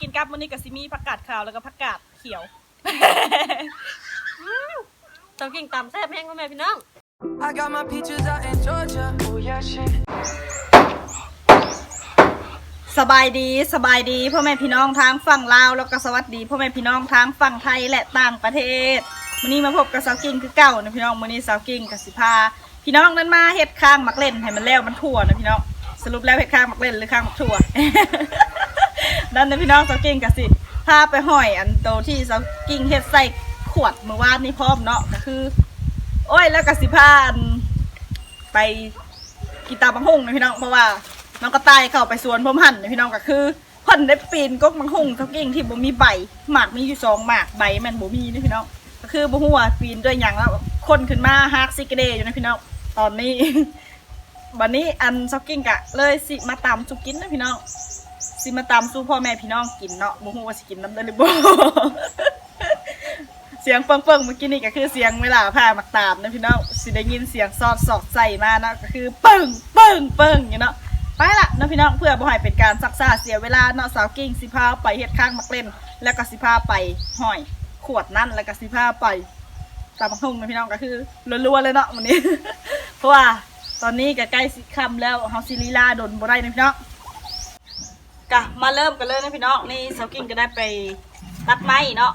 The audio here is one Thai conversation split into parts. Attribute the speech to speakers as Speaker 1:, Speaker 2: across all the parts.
Speaker 1: กินกับมื้อนี้ก็สิมีผักกาดขาวแล้วก็ผักกาดเขียว
Speaker 2: เสากิ่งตำแซ่บแห้งพ่อแม่พี่น้อง
Speaker 3: I got my peaches out in Georgia. Oh yeah, shit.
Speaker 1: สบายดีสบายดีพ่อแม่พี่น้องทางฝั่งลาวแล้วก็สวัสดีพ่อแม่พี่น้องทางฝั่งไทยและต่างประเทศมื้อนี้มาพบกับสาวกิ้งคือเก่านะพี่น้องมื้อนี้สาวกิ้งกับสิพาพี่น้องนั้นมาเฮ็ดข้างมักเล่นให้มันแล้วมันทั่วนะพี่น้องสรุปแล้วเฮ็ดข้างมักเล่นหรือข้างมักทั่ว นั่นนะพี่น้องสากิ้งกับสิพาไปห้อยอันโตที่สากิ้งเฮ็ดใส่ขวดเมื่อวานนี้พร้อมเนาะก็คือ โอ้ยแล้วก็สิพาอันไปกีตาบังฮุงนะพี่น้องเพราะว่าน้องก็ตายเข้าไปสวนพรมหันนะพี่น้องก็คือเพิ่นได้ปีนกกมังหุงเท่ากิ่งที่บ่มีใบหมากมีอยู่สองหมากใบมันบ่มีนะพี่น้องก็คือบ่ฮู้ว่าปีนด้วยหยังแล้วคนขึ้นมาฮักซิกเดย์อยู่นะพี่น้องตอนนี้บัดนี้อันซอกกิ้งกะเลยสิมาตำสุกินนะพี่น้อง สิมาตำสู้พ่อแม่พี่น้องกินเนาะบ่ฮู้ว่าสิกินน้ำได้หรือบ่เสียงเฟิงๆเมื่อกี้นี่ก็คือเสียงเวลาพามักตามนะพี่น้องสิได้ยินเสียงซอดสอดใส่มานะก็คือปึ้งปึ้งปึ้งอย่างเนาะไปละนะพี่น้องเพื่อบ่ให้เป็นการซักซ่าเสียเวลาเนาะสาวกิ้งสิพาไปเฮ็ดข้างมักเล่น แล้วก็สิพาไปห้อย ขวดนั่นแล้วก็สิพาไปตามบักหุ่งนะพี่น้องก็คือรัวๆเลยเนาะวันนี้ เพราะว่าตอนนี้ก็ใกล้สิค่ำแล้วเฮาสิลีลาโดนบ่ได้นะพี่น้อง กะมาเริ่มกันเลยนะพี่น้องนี่สาวกิ้งก็ได้ไปตัดไม้เนาะ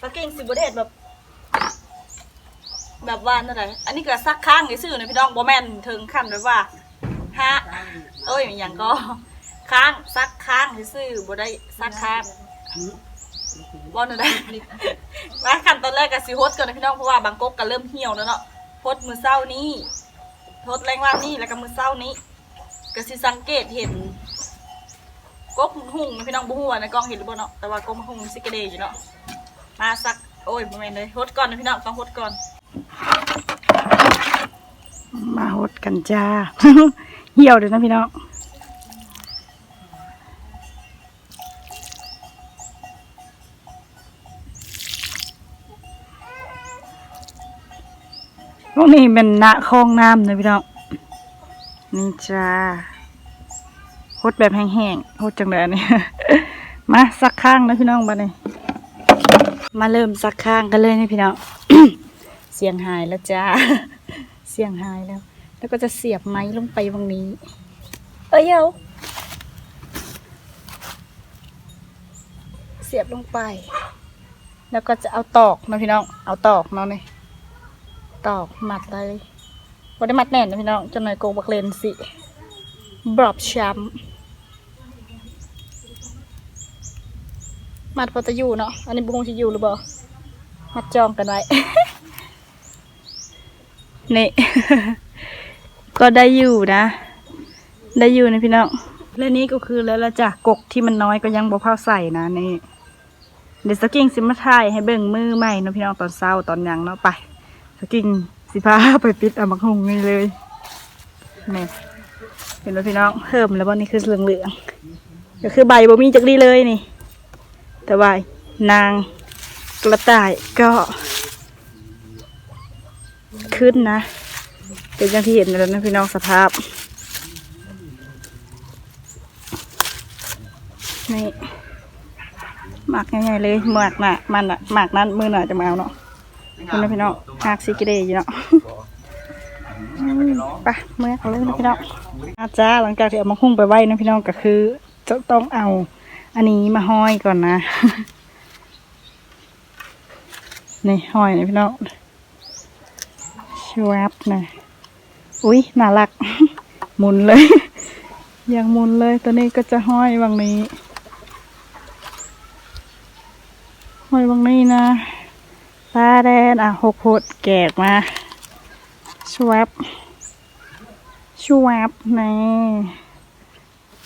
Speaker 1: ปลาเก่งสิบเดชแบบ แบบว่านั่นแหละอันนี้ก็ซักข้างซื่อนะพี่น้องบ่แม่นถึงขั้นแบบว่าฮะเอ้ยมันหยังก็ค้างซักค้างซื่อบ่ได้ซักค้างบ่นั่นได้มาขั้นตอนแรกก็สิฮดก่อนนะพี่น้องเพราะว่าบางกกก็เริ่มเหี่ยวแล้วเนาะฮดมือเช้านี้ฮดแรงว่านี้แล้วก็มือเช้านี้ก็สิสังเกตเห็น กกหุ่งนะพี่น้องบ่ฮู้ว่าในกล้องเห็นหรือบ่าเนาะแต่ว่ากกหุ่งสิกระเดอยู่เนาะมาสักโอ้ยโมเมนต์เลยฮดก่อนนะพี่น้องต้องฮดก่อน มาฮดกันจ้า เหี่ยวเลยนะพี่น้องพวกนี้เป็นณคลองน้ำนะพี่น้องนี่จ้า ฮดแบบแห้งๆฮดจังเลยอันนี้ มาสักข้างนะพี่น้องบ้านนี้มาเริ่มซักข้างกันเลยนี่พี่น้องเสียงหายแล้วจ้าเสียงหายแล้ว แล้วก็จะเสียบไม้ลงไปตรงนี้ เอ้ยเอาเสียบลงไป แล้วก็จะเอาตอกนะพี่น้อง เอาตอกเนาะนี่ตอกหมัดเลยบ่ได้มัดแน่นนะพี่น้องจนหน่อยโกบักเลนสิบรอบช้ำ มัดพอจะอยู่เนาะ อันนี้บุ้งจะอยู่หรือเปล่า มัดจองกันไว้ นี่ ก็ได้อยู่นะ ได้อยู่นะพี่น้อง และนี้ก็คือแล้วละจ้ะกกที่มันน้อยก็ยังบ่เผาใส่นะนี่ เดี๋ยวสกิ้งสิมาถ่ายให้เบิ่งมือใหม่นะพี่น้องตอนเช้าตอนยังเนาะไป สกิ้งสิพาไปปิดอามักหงนี่เลยนี่เห็นไหมพี่น้องเพิ่มแล้วบ่นี่คือเหลืองๆก็คือใบบ่มีจักรีเลยนี่ แต่ว่านางกระต่ายก็ขึ้นนะ เป็นอย่างที่เห็นแล้วนะพี่น้องสภาพ นี่หมากใหญ่ๆเลยหมากน่ะมันอะหมากนั้นมือหน่อยจะมาเอาเนาะคุณนะพี่น้องหากซิกิเดย์อยู่เนาะอืมไปเมื่อเขาเลยนะพี่น้องอาจ้าหลังจากที่เอามาหุ้งไปไว้นะพี่น้องก็คือจะต้องเอา อันนี้มาห้อยก่อนนะนี่ห้อยนะพี่น้องชวับนะอุ้ยน่ารัก หมุนเลย ยังหมุนเลยตัวนี้ก็จะห้อยวังนี้ ห้อยวังนี้นะตาแดนอะหกหดแกกมาชวับชวับนี่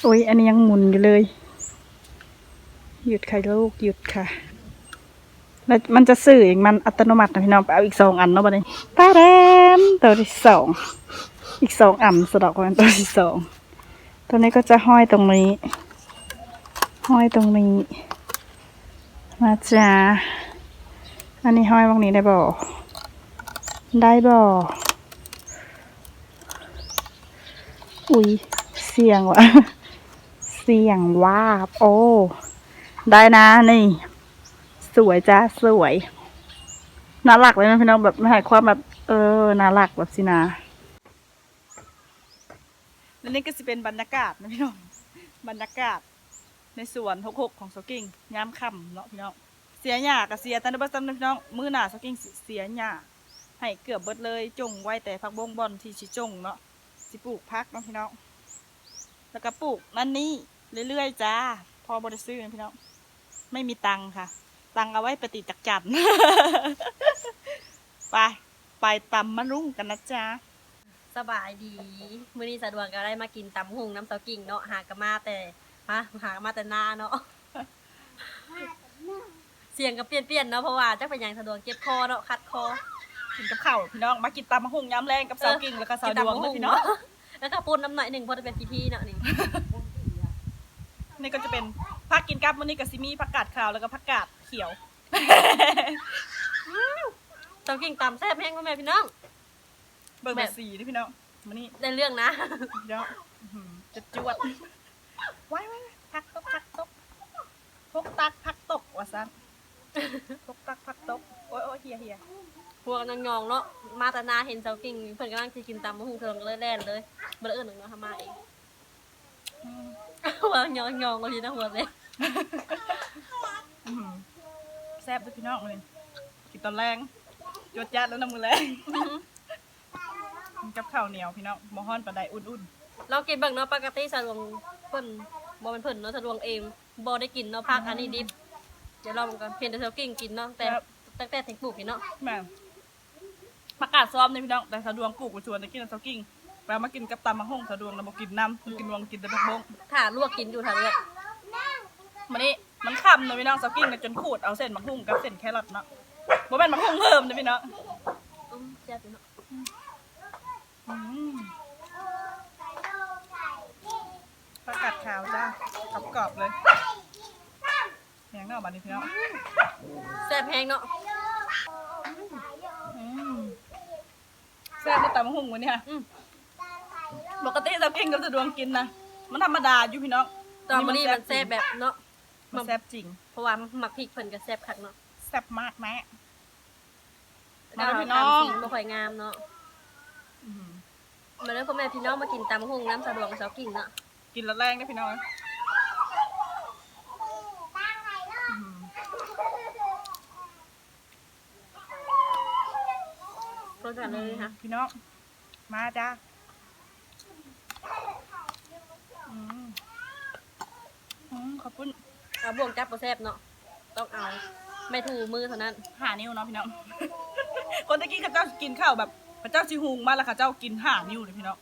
Speaker 1: อุ้ยอันนี้ยังหมุนอยู่เลย หยุดค่ะลูกหยุดค่ะ แล้วมันจะสื่อเองมันอัตโนมัตินะพี่น้องไปเอาอีกสองอันเนาะบัดนี้ตาแรมตัวที่สองอีกสองอันสะดอกกันตัวที่สองตัวนี้ก็จะห้อยตรงนี้ ห้อยตรงนี้มาจ้าอันนี้ห้อยตรงนี้ได้บ่ได้บ่อุ้ยเสียงว่ะเสียงว่าบโอ้ ได้นะนี่ สวยจ้าสวยน่ารักเลยนะพี่น้องแบบให้ความแบบ เออน่ารักแบบสินะและนี่ก็จะเป็นบรรยากาศนะพี่น้องบรรยากาศ ในสวนหกหกของสกิ้งยามคำเนาะพี่น้องเสียหญ้ากับเสียตันบัสตันนะพี่น้องมือหนาสกิ้งเสียหญ้าให้เกือบเบิดเลยจงไว้แต่พักบงบอลที่ชิจงเนาะสิปลูกพักเนาะพี่น้องแล้วก็ปลูกนั่นนี่เรื่อยๆจ้า พอบริซื้อนะพี่น้อง ไม่มีตังค์ค่ะ ตังค์เอาไว้ปฏิจักจันไปไปตำมะรุ้งกันนะจ๊ะ
Speaker 2: สบายดี มื้อนี้สะดวกก็ได้มากินตำหุงน้ำเตากิ่งเนาะหากะมาแต่ฮะหากะมาแต่นาเนาะเสียงก็เปลี่ยนๆเนาะเพราะว่าจักเป็นหยังสะดวกเจ็บคอเนาะคัดคอ
Speaker 1: กินกับข้าวพี่น้องมากินตำมะฮุ่งย้ำแรงกับสาวกิ่งแล้วก็สาวดวงนะพี่น้อง
Speaker 2: แล้วก็ปูนน้ำหน่อยหนึ่งเพราะจะเป็นพิธีเนาะนี่
Speaker 1: นี่ก็จะเป็นผักกินกับวันนี้กับซิมีผักกาดขาวแล้วก็ผักกาดเขียว
Speaker 2: เตากิ่งตำแซ่บแห้งพ่อแม่พี่น้อง
Speaker 1: เบิร์
Speaker 2: แบ
Speaker 1: แบบบสีนี่พี่น้องมานี่
Speaker 2: ได้เรื่องนะ
Speaker 1: พี่น้องอื้อหือจะจวดไว้ไว้ไว้พักตกพักตกพกตักพักตกว่าซันพกตักพักตกโอ้ยโอ้ยเฮียเฮีย
Speaker 2: พวกนางยองเนาะมาแต่นาเห็นเตากิ่งเพิ่นกำลังจะกินตำหุงเพิ่นก็เลยแล่นเลยบ่ได้เอิ้นหนึ่งเนาะทำมาเอง
Speaker 1: อืม
Speaker 2: ว่ายองยองก็พี่นะหัวเลย
Speaker 1: อื้อหือแซ่บด้วยพี่น้องเลยกินตอนแรงจวดจัดแล้วน้ำมือแรงกินกับข้าวเหนียวพี่น้องมอฮ้อนปลาไดอุ่น
Speaker 2: เรากินเบิ่งเนาะปกติสะดวงเพิ่นบ่เป็นเพิ่นเนาะสะดวงเองบ่ได้กินเนาะผักอันนี้ดิบเดี๋ยวเราเหมือนกันเพียงแต่เซากิ้งกินเนาะแต่ตั้งแต่ถึงปลูกนี่เนาะ
Speaker 1: ๆแม่งผักกาดซ้อมเนี่ยพี่น้องแต่สะดวงปลูกไปชวนไปกินกับเซากิ้ง ไปเอามากินกับตำมะฮุ่งสะดวงแล้วมากินน้ำกินวงกินแต่ผักบง
Speaker 2: ถ้าลวกกินอยู่ถ้าลวก
Speaker 1: มันนี่มันคำเลยพี่น้องเซากิ้งกันจนขูดเอาเส้นมะฮุ่งกับเส้นแครอทเนาะบ่แม่นมะฮุ่งเพิ่มนะพี่น้อง
Speaker 2: อืมแซ่บอยู่เนาะ
Speaker 1: อืมผักกาดขาวจ้ากรอบๆเลยแหงเนาะบัดนี้พี่น้อง
Speaker 2: แซ่บแฮงเนาะ
Speaker 1: อืมแซ่บในตำมะฮุ่งวันนี้ค่ะ
Speaker 2: อืม
Speaker 1: ปกติเซากิ้งกับสะดวงกินนะมันธรรมดาอยู่พี่น้อง
Speaker 2: ตอนมื้อนี้มันแซ่บแบบเนาะ
Speaker 1: มันแซ่บจริง
Speaker 2: เพราะว่าหมักพริกเพิ่นก็แซ่บคักเนาะ
Speaker 1: แซ่บมากแม่
Speaker 2: แล้ว
Speaker 1: มา
Speaker 2: ก็
Speaker 1: พี่น้อง
Speaker 2: ทำสีบ่ค่อยงามเนาะมาเด้อพ่อแม่พี่น้องมากินตำหุงน้ำสะดวกกับเซากิ้งเนาะ
Speaker 1: กินแล้วแรงนะพี่น้องอืม
Speaker 2: รสกันเลยค่ะ
Speaker 1: พี่น้องมาจ้าอืมอืม ขอบคุณ
Speaker 2: เอาบ่วงจับบ่แซ่บเนาะต้องเอาไม่ถูมือเท่านั้น
Speaker 1: หานิ้วเนาะพี่น้อง คนตะกี้ข้าเจ้ากินข้าวแบบข้าเจ้าชิหุงมาแล้วข้าเจ้ากินห้านิ้วเลยพี่น้อง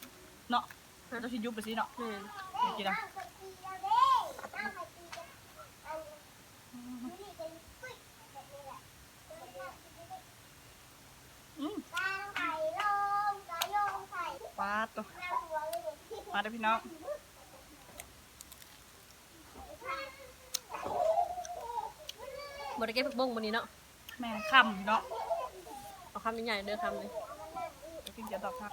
Speaker 1: เนาะข้าเจ้าชิยุบไปสิเนาะ
Speaker 2: แม่น
Speaker 1: เดี๋ยวกินนะอืมปาดตัวมาเด้อพี่น้อง
Speaker 2: ได้เก็บผักบุ้งมื้อนี้เนาะ
Speaker 1: แม่คำพี่น้อง
Speaker 2: เอาคำใหญ่ๆเด้อคำเลย
Speaker 1: เดี๋ยวกินจะดอกพัก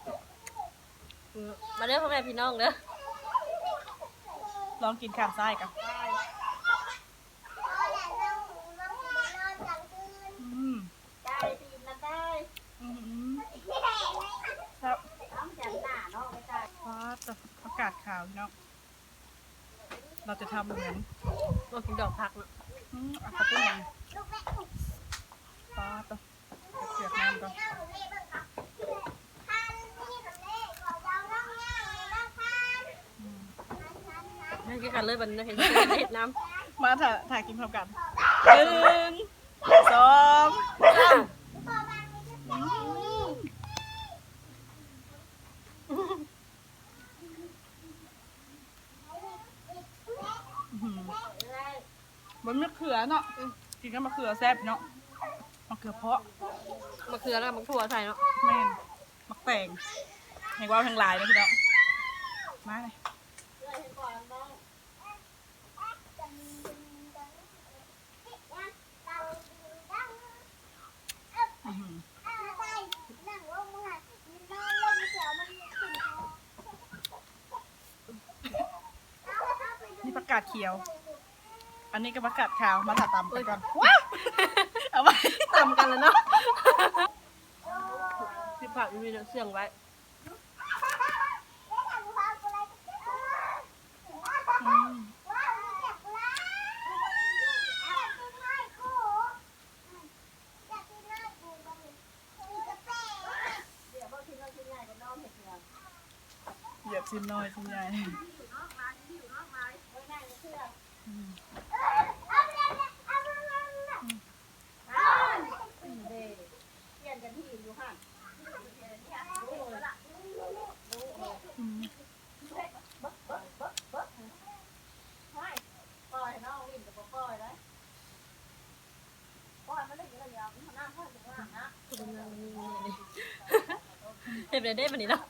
Speaker 2: อืมมาเด้อพ่อแม่พี่น้องเด้อ
Speaker 1: ลองกินข้ามซ้ายกันอืม
Speaker 2: ได้ปีนนะได้
Speaker 1: อืมครับว้าตวอากาศขาวพี่น้องเราจะทำเหมือน
Speaker 2: เรากินดอกผักเนาะ
Speaker 1: อืมอะขอบคุณหน่อยว้าตัวเสียบน้ำก่อน
Speaker 2: ให้กินกันเลยบัดนี้เห็นเห็ดน้ำ
Speaker 1: มาถ่ายถ่ายกินพร้อมกันหนึ่งสองสามอืมอื้อหือ มันมะเขือเนาะอืมกินกับมะเขือแซ่บเนาะมะเขือเพาะ
Speaker 2: มะเขือแล้วก็มะถั่วใส่เนาะ
Speaker 1: แม่นมักแตงแหงว่าวแหงหลายนะพี่น้องมาเลยอื้อหือนี่ประกาศเขียว อันนี้ก็ประกาศข่าวมาถ่าตำกันก่อนว้าวเอาไว้
Speaker 2: ตำกันแล้วเนาะพี่ผักมีเสียงไว้
Speaker 1: อืมเหยียบซิมน้อยซิมใหญ่
Speaker 2: ห็นไปได้ปะนี่เนาะ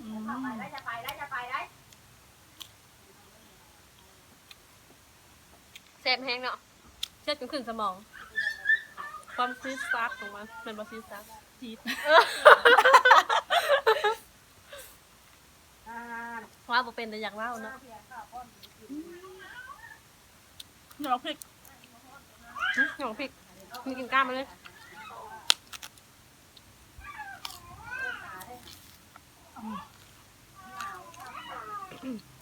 Speaker 1: อืม
Speaker 2: แซ่บแห้งเนาะเช็ดจนขึ้นสมอง ความซีดซักของมันเป็นบอซีดซัก
Speaker 1: จี๊ด
Speaker 2: ว่าบ่เป็นแต่อยากเล่าเนาะ
Speaker 1: หน่อพริก
Speaker 2: หน่อพริกมีกินกล้ามมาเลย
Speaker 1: ฮ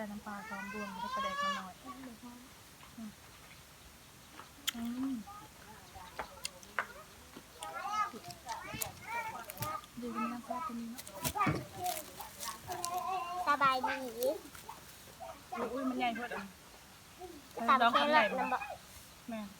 Speaker 2: ไม่
Speaker 1: ใช่น้ำปลาซ้อมรวมแล้วก็กระเดกมาหน่อยอืมอืมดูมันน่าแซ่บตัวนี้เนาะ
Speaker 4: สบายดี
Speaker 1: อุ้ยอุ้ยมันใหญ่เพื่อนอะ
Speaker 4: ตาม
Speaker 1: ลอง
Speaker 4: แค่
Speaker 1: คำให
Speaker 4: ร
Speaker 1: ญ่
Speaker 4: ถ
Speaker 1: มา
Speaker 4: น้ำบอก
Speaker 1: แม่มัน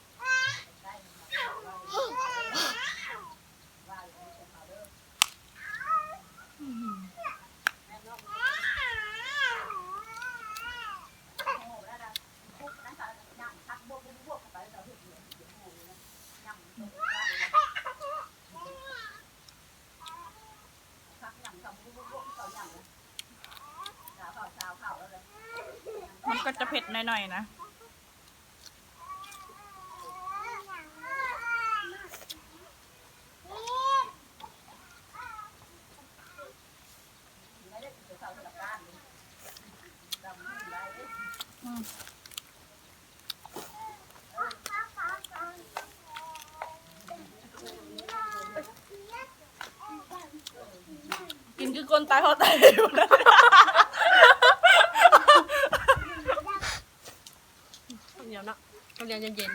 Speaker 1: เผ็ดหน่อยๆนะกินคือคนตายเพราะตายอยู่นะ
Speaker 2: ข้าวเหนียวเนาะข้าวเหนียวเย็น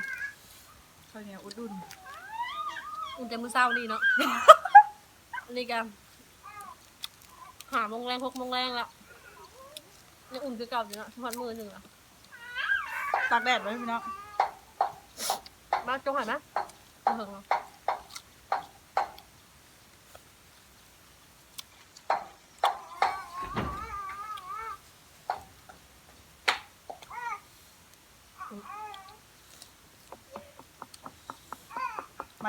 Speaker 1: ข้าวเหนียวอุดดุน
Speaker 2: ๆอุ่นแต่มื้อเช้านี่เนาะอันนี้กันหาโมงแรงพกโมงแรงแล้วยังอุ่นคือเก่าอยู่เนาะพันมือหนึ่งอะ
Speaker 1: ตากแดดไว้พี่น้อง
Speaker 2: มาจงหายไหมเออ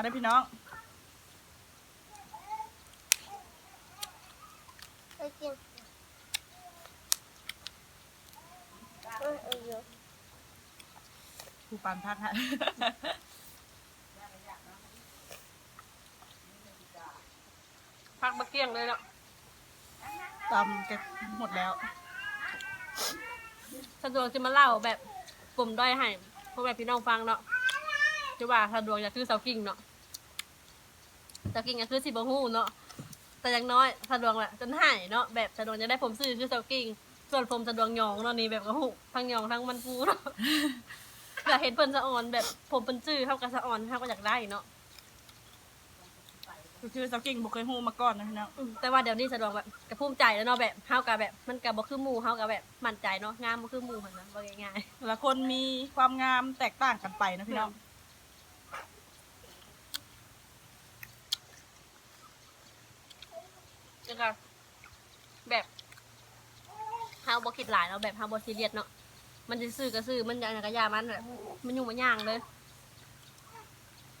Speaker 1: มาได้อพี่น้อง
Speaker 4: ไปกินเออเออเยอะ
Speaker 1: ผูปานพักฮะ
Speaker 2: พักมาเกี้ยงเลยเนาะ
Speaker 1: ตำเก็บหมดแล้ว
Speaker 2: สะดวกจะมาเล่าแบบกลุ่มด้อยให้พวกแบบพี่น้องฟังเนาะจะว่าสะดวกอยากคือเสากิ่งเนาะ เสากิ่งก็คือสิบหูเนาะแต่อย่างน้อยสะดวกแหละจนหายเนาะแบบสะดวกจะได้ผมซื้อคือเสากิ่งส่วนผมสะดวกหยองเนาะนี่แบบกระหูทั้งหยองทั้งมันปูเนาะอยากเห็นเพิ่นสะออนแบบผมเป็นจื้อเท่ากับสะออนเท่าก็อยากได้เนาะ
Speaker 1: ก็คือสาวกิ่งบ่เคยฮู้มาก่อนนะพี่น้อง
Speaker 2: อืมแต่ว่าเดี๋ยวนี้สะดวกแบบกระภูมิใจแล้วเนาะแบบเฮากับแบบ มันกับบ่คือหมู่เฮากับแบบมั่นใจเนาะงามบ่คือหมู่หั่นนะว่าง่าย
Speaker 1: แต่ละคนมีความงามแตกต่างกันไปนะพี่น้อง
Speaker 2: ๆแล้วก็แบบเฮาบ่คิดหลายเนาะแบบเฮาบ่ซีเรียสเนาะมันจะซื้อก็ซื้อมันอย่างก็อยามันแบบมันยุ่งมันย่างเลย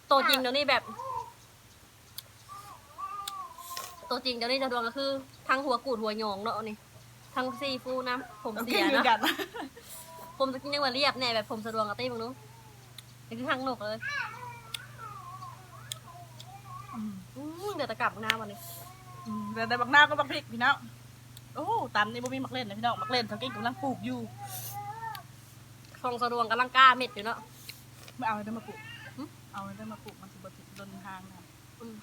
Speaker 2: โตวจริงเดี๋ยวนี้แบบ ตัวจริงเดี๋ยวนี้จะดวงก็คือ ทั้งหัวกูดหัวโยงเนาะนี่ทั้งซีฟูน้ำผม
Speaker 1: สาว
Speaker 2: เสี
Speaker 1: กิ่ง
Speaker 2: ย
Speaker 1: เหมือ
Speaker 2: เนาะ
Speaker 1: นกัน
Speaker 2: ผมจะกินยังว่าเรียบแน่แบบผมสะดวกกับตี้มึงนู้นี่คือทางนกเลย
Speaker 1: อืม
Speaker 2: อืมเดี๋ยวตะกลับหน้าวันนี้
Speaker 1: อืมแต่แต่บักหน้าวก็บักพริกพี่น้องโอ้ตำนี่บ่มีมักเล่นนะพี่น้องมักเล่นสาวกิ่งกำลังปลูกอยู่
Speaker 2: คลองสะดวกกำลังกล้าเม็ดอยู่เนาะ
Speaker 1: ไม่เอาให้ได้มาปลูก
Speaker 2: หึ
Speaker 1: เอาให้ได้มาปลูกมันสิบ่ติดต้นทางนะ
Speaker 2: อืม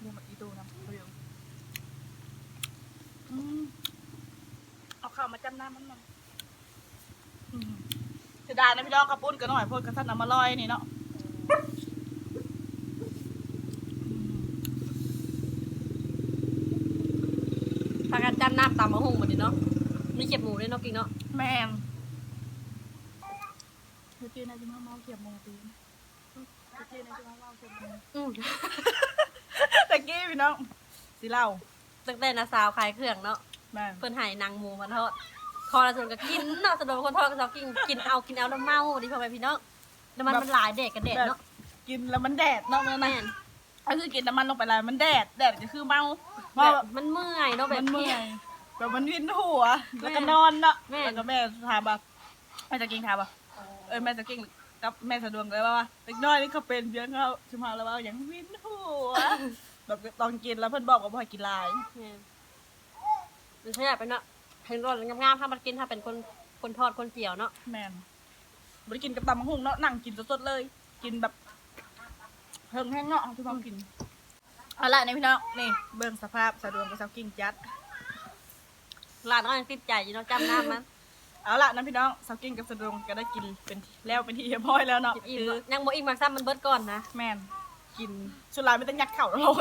Speaker 1: เรียกมาอีตูนะเรียวอืมเอาข้าวมาจำน้ำมันหน่อยอืมเสียดายนะพี่น้องกระปุ้นกันหน่อยพูดกระสันเอามาลอยนี่เนาะอืม
Speaker 2: พากันจันน้ำตามมะฮุ่งหมดดิเนาะมีเก็บหมูด้วยเนาะกินเนาะ
Speaker 1: แม่นเมื่อกี้นายจะมาเมาเขียบโมงตีนเมื่อกี้นายจะมาเมาเขียบโมง
Speaker 2: อืม
Speaker 1: ตะกี้พี่น้องสิเล่า
Speaker 2: ตั้งแต่นาสาวขายเครื่องเนาะ
Speaker 1: แม่น
Speaker 2: เพิ่นใหายนางหมูมาทอดคอละส่วนก็กินเนาะสะดวกเป็นคนทอดก็ชอบกินกินเอากินเอาแล้วเมาดิพ่อแม่พี่น้องแล้วมันมันหลายเด็กกันเด็ดเนาะ
Speaker 1: กินแล้วมันแดดเนาะแม่
Speaker 2: แม่
Speaker 1: นะ
Speaker 2: น
Speaker 1: ก็คือกินน้ำมันลงไปแล้วมันแดดแดดก็คือเมา
Speaker 2: แบ
Speaker 1: เมา
Speaker 2: บ
Speaker 1: แบบ
Speaker 2: มันเมื่อยเนาะแบ
Speaker 1: มั
Speaker 2: บ
Speaker 1: นเมื่
Speaker 2: นี้
Speaker 1: อยแบบมันวินหัว
Speaker 2: แม่
Speaker 1: แล้วก็นอนเนาะ
Speaker 2: แม่
Speaker 1: แล้วก็แม่ถามแบบแม่จะกินถามแบบเออแม่จะกินกับแม่สะดวกเลยว่าว่าเล็กน้อยนี่เขาเป็นเบี้ยเขาชิมาแล้วว่าอย่างวินหัวแบบตอนกินแล้วเพิ่นบอกว่าบ่ให้กินหลาย
Speaker 2: แม่นมันใช่เป็นเนาะเห็นรสงามๆถ้ามันกินถ้าเป็นคนคนทอดคนเจียวเนาะ
Speaker 1: แม่นบ่ได้กินกับตำมะฮุ่งเนาะนั่งกินสดๆเลย กินแบบ เพิ่งแห้งเนาะที่เรากินเอาละนี่พี่น้องนี่เบิ่งสภาพสะดวกกับสาวกิ้งจัด
Speaker 2: ร้านก็ยังติดใจอยู่เนาะจำหน้ามัน
Speaker 1: เอาละนะพี่น้องสาวกิ้งกับสะดวกก็ได้กินเป็นที่แล้วเป็นที่เรียบร้อยแล้วเนาะ
Speaker 2: อิ่ม
Speaker 1: คือ
Speaker 2: ๆยังบ่อิ่มบางซ้ำมันเบิดก่อนนะ
Speaker 1: แม่นกินสุดท้ายไม่ต้องยัดเข่าแล้วเรา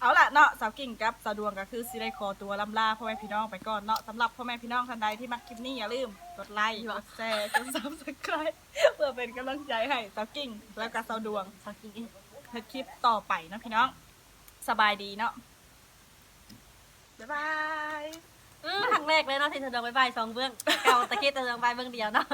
Speaker 1: เอาล่ะเนาะสาวกิ่งกับสาวดวงก็คือสิได้ขอตัวลำลาพ่อแม่พี่น้องไปก่อนเนาะสำหรับพ่อแม่พี่น้องท่านใดที่มักคลิปนี้อย่าลืม กดไลค์กดแชร์กดซับสไครต์เพื่อเป็นกำลังใจให้สาวกิ้งแล้วก็สาวดวง
Speaker 2: สักกินเอง
Speaker 1: ในคลิปต่อไปนะพี่น้อง สบายดีเนาะบ๊ายบาย
Speaker 2: อือครั้งแรกเลยเนาะที่เธอเดินไปบายสองเบื้องเก่าตะกี้เธอเดินไปเบื้องเดียวเนาะ